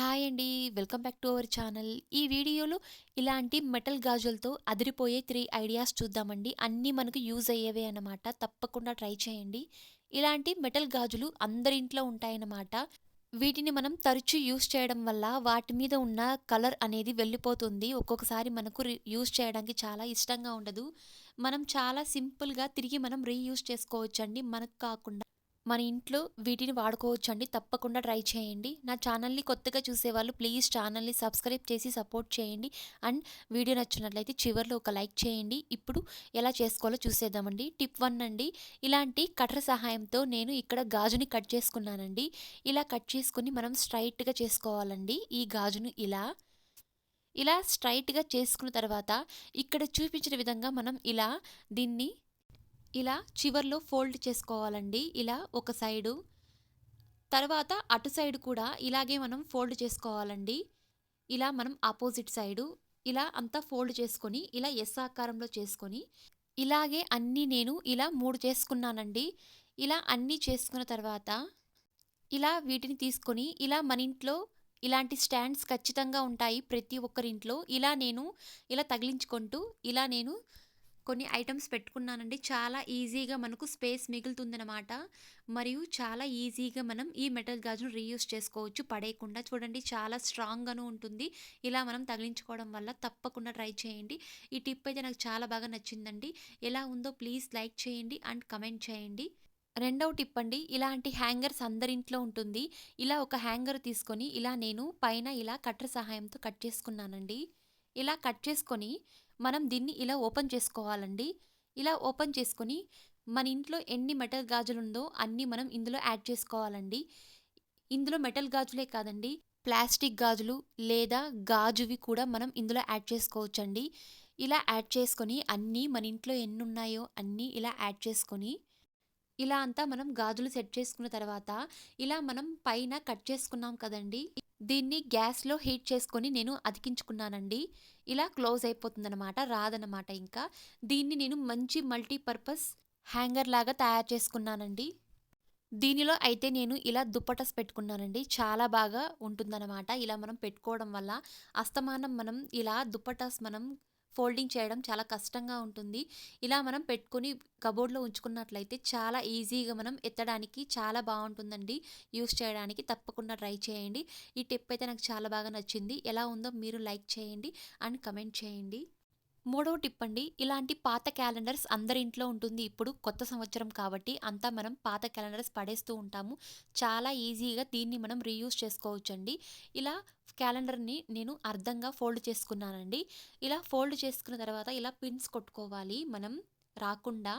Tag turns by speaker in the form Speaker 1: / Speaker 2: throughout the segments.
Speaker 1: Hi అండి. Welcome back to our channel. ఈ వీడియోలో ఇలాంటి మెటల్ గాజులతో అదిరిపోయే త్రీ ఐడియాస్ చూద్దామండి. అన్నీ మనకు యూజ్ అయ్యేవే అన్నమాట. తప్పకుండా ట్రై చేయండి. ఇలాంటి మెటల్ గాజులు అందరింట్లో ఉంటాయన్నమాట. వీటిని మనం తరచూ యూస్ చేయడం వల్ల వాటి మీద ఉన్న కలర్ అనేది వెళ్ళిపోతుంది. ఒక్కొక్కసారి మనకు యూస్ చేయడానికి చాలా ఇష్టంగా ఉండదు. మనం చాలా సింపుల్గా తిరిగి మనం రీయూస్ చేసుకోవచ్చండి. మనకు కాకుండా మన ఇంట్లో వీటిని వాడుకోవచ్చండి. తప్పకుండా ట్రై చేయండి. నా ఛానల్ని కొత్తగా చూసేవాళ్ళు ప్లీజ్ ఛానల్ని సబ్స్క్రైబ్ చేసి సపోర్ట్ చేయండి. అండ్ వీడియో నచ్చినట్లయితే చివరిలో ఒక లైక్ చేయండి. ఇప్పుడు ఎలా చేసుకోవాలో చూసేద్దామండి. టిప్ వన్ అండి. ఇలాంటి కటర్ సహాయంతో నేను ఇక్కడ గాజుని కట్ చేసుకున్నానండి. ఇలా కట్ చేసుకుని మనం స్ట్రైట్గా చేసుకోవాలండి. ఈ గాజును ఇలా. ఇలా స్ట్రైట్గా చేసుకున్న తర్వాత ఇక్కడ చూపించిన విధంగా మనం ఇలా దీన్ని ఇలా చివర్లో ఫోల్డ్ చేసుకోవాలండి. ఇలా ఒక సైడు. తర్వాత అటు సైడ్ కూడా ఇలాగే మనం ఫోల్డ్ చేసుకోవాలండి. ఇలా మనం ఆపోజిట్ సైడు. ఇలా అంతా ఫోల్డ్ చేసుకొని ఇలా ఎస్ ఆకారంలో చేసుకొని ఇలాగే అన్నీ నేను ఇలా మూడు చేసుకున్నానండి. ఇలా అన్నీ చేసుకున్న తర్వాత ఇలా వీటిని తీసుకొని ఇలా మన ఇంట్లో ఇలాంటి స్టాండ్స్ ఖచ్చితంగా ఉంటాయి ప్రతి ఒక్కరింట్లో. ఇలా నేను ఇలా తగిలించుకుంటూ ఇలా నేను కొన్ని ఐటమ్స్ పెట్టుకున్నానండి. చాలా ఈజీగా మనకు స్పేస్ మిగులుతుందనమాట మరియు చాలా ఈజీగా మనం ఈ మెటల్ గాజును రీయూస్ చేసుకోవచ్చు. పడేయకుండా చూడండి చాలా స్ట్రాంగ్గాను ఉంటుంది. ఇలా మనం తగిలించుకోవడం వల్ల తప్పకుండా ట్రై చేయండి. ఈ టిప్ అయితే నాకు చాలా బాగా నచ్చిందండి. ఎలా ఉందో ప్లీజ్ లైక్ చేయండి అండ్ కమెంట్ చేయండి. రెండవ టిప్ అండి ఇలాంటి హ్యాంగర్స్ అందరింట్లో ఉంటుంది. ఇలా ఒక హ్యాంగర్ తీసుకొని ఇలా నేను పైన ఇలా కట్టర్ సహాయంతో కట్ చేసుకున్నానండి. ఇలా కట్ చేసుకొని మనం దీన్ని ఇలా ఓపెన్ చేసుకోవాలండి. ఇలా ఓపెన్ చేసుకొని మన ఇంట్లో ఎన్ని మెటల్ గాజులు ఉందో అన్నీ మనం ఇందులో యాడ్ చేసుకోవాలండి. ఇందులో మెటల్ గాజులే కాదండి ప్లాస్టిక్ గాజులు లేదా గాజువి కూడా మనం ఇందులో యాడ్ చేసుకోవచ్చండి. ఇలా యాడ్ చేసుకొని అన్నీ మన ఇంట్లో ఎన్ని ఉన్నాయో అన్నీ ఇలా యాడ్ చేసుకొని ఇలా అంతా మనం గాజులు సెట్ చేసుకున్న తర్వాత ఇలా మనం పైన కట్ చేసుకున్నాం కదండి. దీన్ని గ్యాస్లో హీట్ చేసుకొని నేను అతికించుకున్నానండి. ఇలా క్లోజ్ అయిపోతుందనమాట రాదనమాట ఇంకా. దీన్ని నేను మంచి మల్టీపర్పస్ హ్యాంగర్ లాగా తయారు చేసుకున్నానండి. దీనిలో అయితే నేను ఇలా దుప్పటస్ పెట్టుకున్నానండి. చాలా బాగా ఉంటుందన్నమాట. ఇలా మనం పెట్టుకోవడం వల్ల అస్తమానం మనం ఇలా దుప్పటస్ మనం ఫోల్డింగ్ చేయడం చాలా కష్టంగా ఉంటుంది. ఇలా మనం పెట్టుకొని కబోర్డ్లో ఉంచుకున్నట్లయితే చాలా ఈజీగా మనం ఎత్తడానికి చాలా బాగుంటుందండి. యూస్ చేయడానికి తప్పకుండా ట్రై చేయండి. ఈ టిప్ అయితే నాకు చాలా బాగా నచ్చింది. ఎలా ఉందో మీరు లైక్ చేయండి అండ్ కమెంట్ చేయండి. మూడవ టిప్ అండి. ఇలాంటి పాత క్యాలెండర్స్ అందరి ఇంట్లో ఉంటుంది. ఇప్పుడు కొత్త సంవత్సరం కాబట్టి అంతా మనం పాత క్యాలెండర్స్ పడేస్తూ ఉంటాము. చాలా ఈజీగా దీన్ని మనం రీయూస్ చేసుకోవచ్చండి. ఇలా క్యాలెండర్ని నేను అర్థంగా ఫోల్డ్ చేసుకున్నానండి. ఇలా ఫోల్డ్ చేసుకున్న తర్వాత ఇలా పిన్స్ కొట్టుకోవాలి మనం రాకుండా.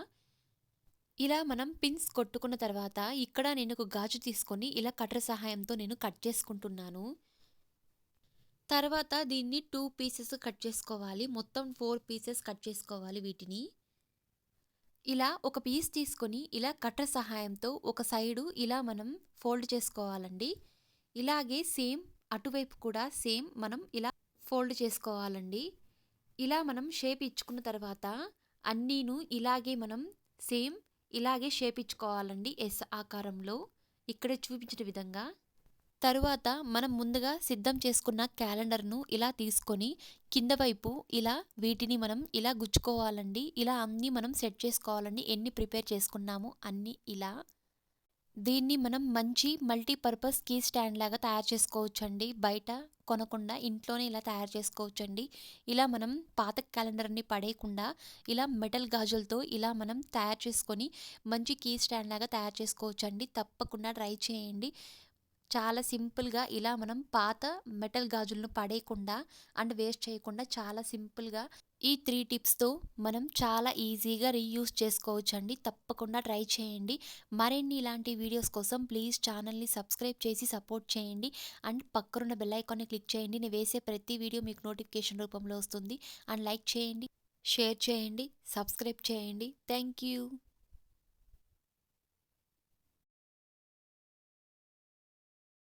Speaker 1: ఇలా మనం పిన్స్ కొట్టుకున్న తర్వాత ఇక్కడ నేను ఒక గాజు తీసుకొని ఇలా కటర్ సహాయంతో నేను కట్ చేసుకుంటున్నాను. తర్వాత దీన్ని టూ పీసెస్ కట్ చేసుకోవాలి. మొత్తం ఫోర్ పీసెస్ కట్ చేసుకోవాలి వీటిని. ఇలా ఒక పీస్ తీసుకొని ఇలా కట్టర్ సహాయంతో ఒక సైడు ఇలా మనం ఫోల్డ్ చేసుకోవాలండి. ఇలాగే సేమ్ అటువైపు కూడా సేమ్ మనం ఇలా ఫోల్డ్ చేసుకోవాలండి. ఇలా మనం షేప్ ఇచ్చుకున్న తర్వాత అన్నీను ఇలాగే మనం సేమ్ ఇలాగే షేప్ ఇచ్చుకోవాలండి ఎస్ ఆకారంలో. ఇక్కడ చూపించిన విధంగా. తరువాత మనం ముందుగా సిద్ధం చేసుకున్న క్యాలెండర్ను ఇలా తీసుకొని కింద వైపు ఇలా వీటిని మనం ఇలా గుచ్చుకోవాలండి. ఇలా అన్నీ మనం సెట్ చేసుకోవాలండి. ఎన్ని ప్రిపేర్ చేసుకున్నాము అన్నీ ఇలా. దీన్ని మనం మంచి మల్టీపర్పస్ కీ స్టాండ్ లాగా తయారు చేసుకోవచ్చండి. బయట కొనకుండా ఇంట్లోనే ఇలా తయారు చేసుకోవచ్చండి. ఇలా మనం పాత క్యాలెండర్ని పడేయకుండా ఇలా మెటల్ గాజులతో ఇలా మనం తయారు చేసుకొని మంచి కీ స్టాండ్ లాగా తయారు చేసుకోవచ్చండి. తప్పకుండా ట్రై చేయండి. చాలా సింపుల్గా ఇలా మనం పాత మెటల్ గాజులను పడేయకుండా అండ్ వేస్ట్ చేయకుండా చాలా సింపుల్గా ఈ త్రీ టిప్స్తో మనం చాలా ఈజీగా రీయూస్ చేసుకోవచ్చు అండి తప్పకుండా ట్రై చేయండి. మరిన్ని ఇలాంటి వీడియోస్ కోసం ప్లీజ్ ఛానల్ని సబ్స్క్రైబ్ చేసి సపోర్ట్ చేయండి. అండ్ పక్కనున్న బెల్ ఐకాన్ని క్లిక్ చేయండి. నేను వేసే ప్రతి వీడియో మీకు నోటిఫికేషన్ రూపంలో వస్తుంది. అండ్ లైక్ చేయండి షేర్ చేయండి సబ్స్క్రైబ్ చేయండి. Thank you.